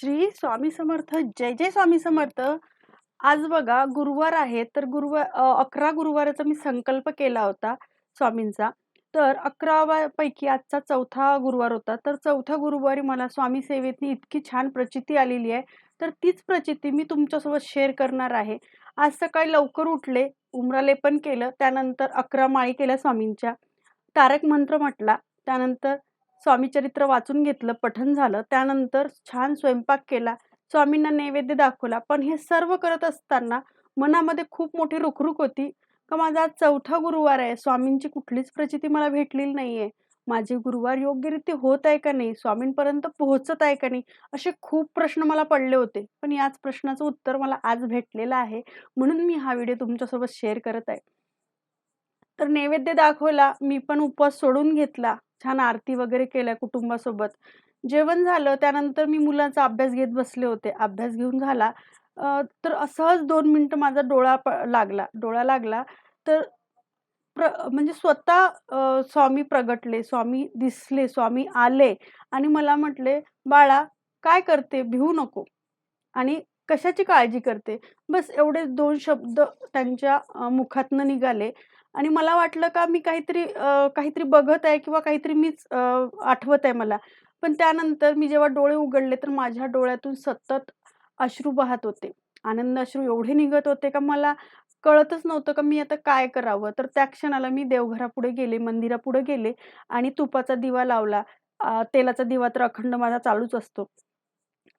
श्री स्वामी समर्थ जय जय स्वामी समर्थ. आज बघा गुरुवार आहे तर गुरुवार अकरा गुरुवाराचा मी संकल्प केला होता स्वामींचा. तर अकरावा पैकी आजचा चौथा गुरुवार होता. तर चौथ्या गुरुवारी मला स्वामी सेवेतनी इतकी छान प्रचिती आलेली आहे. तर तीच प्रचिती मी तुमच्यासोबत शेअर करणार आहे. आज सकाळी लवकर उठले उमरालेपन केलं त्यानंतर अकरा माळी केल्या स्वामींच्या. तारक मंत्र म्हटला त्यानंतर स्वामीचरित्र वाचून घेतलं पठण झालं. त्यानंतर छान स्वयंपाक केला. स्वामींना नैवेद्य दाखवला. पण हे सर्व करत असताना मनामध्ये खूप मोठी रुखरुख होती. का माझा आज चौथा गुरुवार आहे. स्वामींची कुठलीच प्रचिती मला भेटलेली नाहीये. माझे गुरुवार योग्यरीत्या होत आहे का नाही? स्वामींपर्यंत पोहोचत आहे का नाही? असे खूप प्रश्न मला पडले होते. पण याच प्रश्नाचं उत्तर मला आज भेटलेलं आहे. म्हणून मी हा व्हिडिओ तुमच्यासोबत शेअर करत आहे. तर नैवेद्य दाखवला. मी पण उपवास सोडून घेतला. छान आरती वगैरे केल्या कुटुंबासोबत. जेवण झालं त्यानंतर मी मुलांचा अभ्यास घेत बसले होते. अभ्यास घेऊन झाला. तर सहज दोन मिनटं माझा डोळा प लागला. डोळा लागला. तर प्र म्हणजे स्वतः स्वामी प्रगटले स्वामी दिसले स्वामी आले आणि मला म्हटले बाळा काय करते? भिवू नको. आणि कशाची काळजी करते? बस एवढे दोन शब्द त्यांच्या मुखातनं निघाले. आणि मला वाटलं का मी काहीतरी काहीतरी बघत आहे किंवा काहीतरी मीच आठवत आहे मला. पण त्यानंतर मी जेव्हा डोळे उघडले तर माझ्या डोळ्यातून सतत अश्रू वाहत होते. आनंद अश्रू एवढे निघत होते का मला कळतच नव्हतं का मी आता काय करावं. तर त्या क्षणाला मी देवघरापुढे गेले मंदिरापुढे गेले आणि तुपाचा दिवा लावला. तेलाचा दिवा तर अखंड माझा चालूच असतो.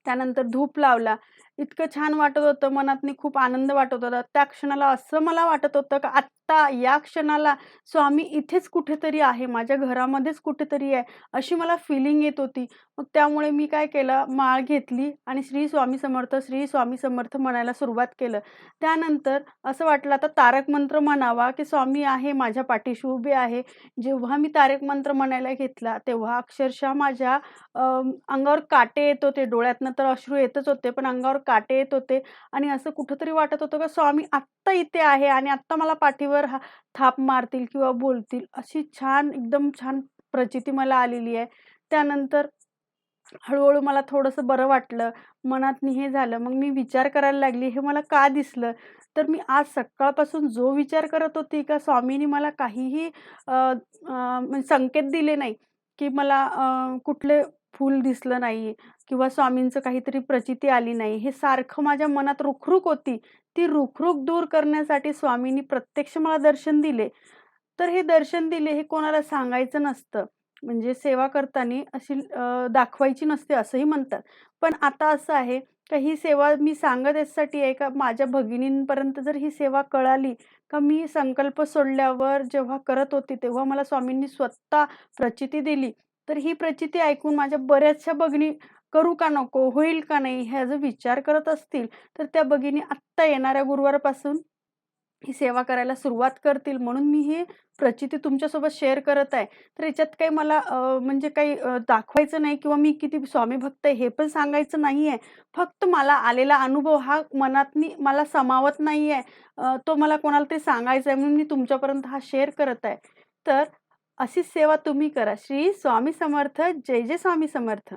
त्यानंतर धूप लावला. इतकं छान वाटत होतं मनातनी खूप आनंद वाटत होता. त्या क्षणाला असं मला वाटत होतं का आत्ता या क्षणाला स्वामी इथेच कुठेतरी आहे माझ्या घरामध्येच कुठेतरी आहे अशी मला फिलिंग येत होती. मग त्यामुळे मी काय केलं माळ घेतली आणि श्री स्वामी समर्थ श्री स्वामी समर्थ म्हणायला सुरुवात केलं. त्यानंतर असं वाटलं आता तारक मंत्र म्हणावा की स्वामी आहे माझ्या पाठीशी उभे आहे. जेव्हा मी तारक मंत्र म्हणायला घेतला तेव्हा अक्षरशः माझ्या अंगावर काटे येत होते. डोळ्यातनं तर अश्रू येतच होते पण अंगावर काटे येत होते. आणि असं कुठंतरी वाटत होतं का स्वामी आत्ता इथे आहे आणि आत्ता मला पाठीवर हा थाप मारतील किंवा बोलतील. अशी छान एकदम छान प्रचिती मला आलेली आहे. त्यानंतर हळूहळू मला थोडंसं बरं वाटलं. मनात हे झालं. मग मी विचार करायला लागली हे मला का दिसलं? तर मी आज सकाळपासून जो विचार करत होती का स्वामींनी मला काहीही म्हणजे संकेत दिले नाही की मला कुठले फूल दिसलं नाही किंवा स्वामींचं काहीतरी प्रचिती आली नाही हे सारखं माझ्या मनात रुखरुख होती. ती रुखरुख दूर करण्यासाठी स्वामींनी प्रत्यक्ष मला दर्शन दिले. तर हे दर्शन दिले हे कोणाला सांगायचं नसतं. म्हणजे सेवा करताना अशी दाखवायची नसते असंही म्हणतात. पण आता असं आहे का ही सेवा मी सांगत यासाठी आहे का माझ्या भगिनींपर्यंत जर ही सेवा कळाली का मी संकल्प सोडल्यावर जेव्हा करत होते तेव्हा मला स्वामींनी स्वतः प्रचिती दिली. तर ही प्रचिती ऐकून माझ्या बऱ्याचशा बघणी करू का नको होईल का नाही ह्याचा विचार करत असतील तर त्या भगिनी आत्ता येणाऱ्या गुरुवारपासून ही सेवा करायला सुरुवात करतील म्हणून मी ही प्रचिती तुमच्यासोबत शेअर करत आहे. तर याच्यात काही मला म्हणजे काही दाखवायचं नाही किंवा मी किती स्वामी भक्त आहे हे पण सांगायचं नाही आहे फक्त मला आलेला अनुभव हा मनातनी मला समावत नाही आहे तो मला कोणाला तरी सांगायचा आहे म्हणून मी तुमच्यापर्यंत हा शेअर करत आहे. तर अशीच सेवा तुम्ही करा. श्री स्वामी समर्थ. जय जय स्वामी समर्थ.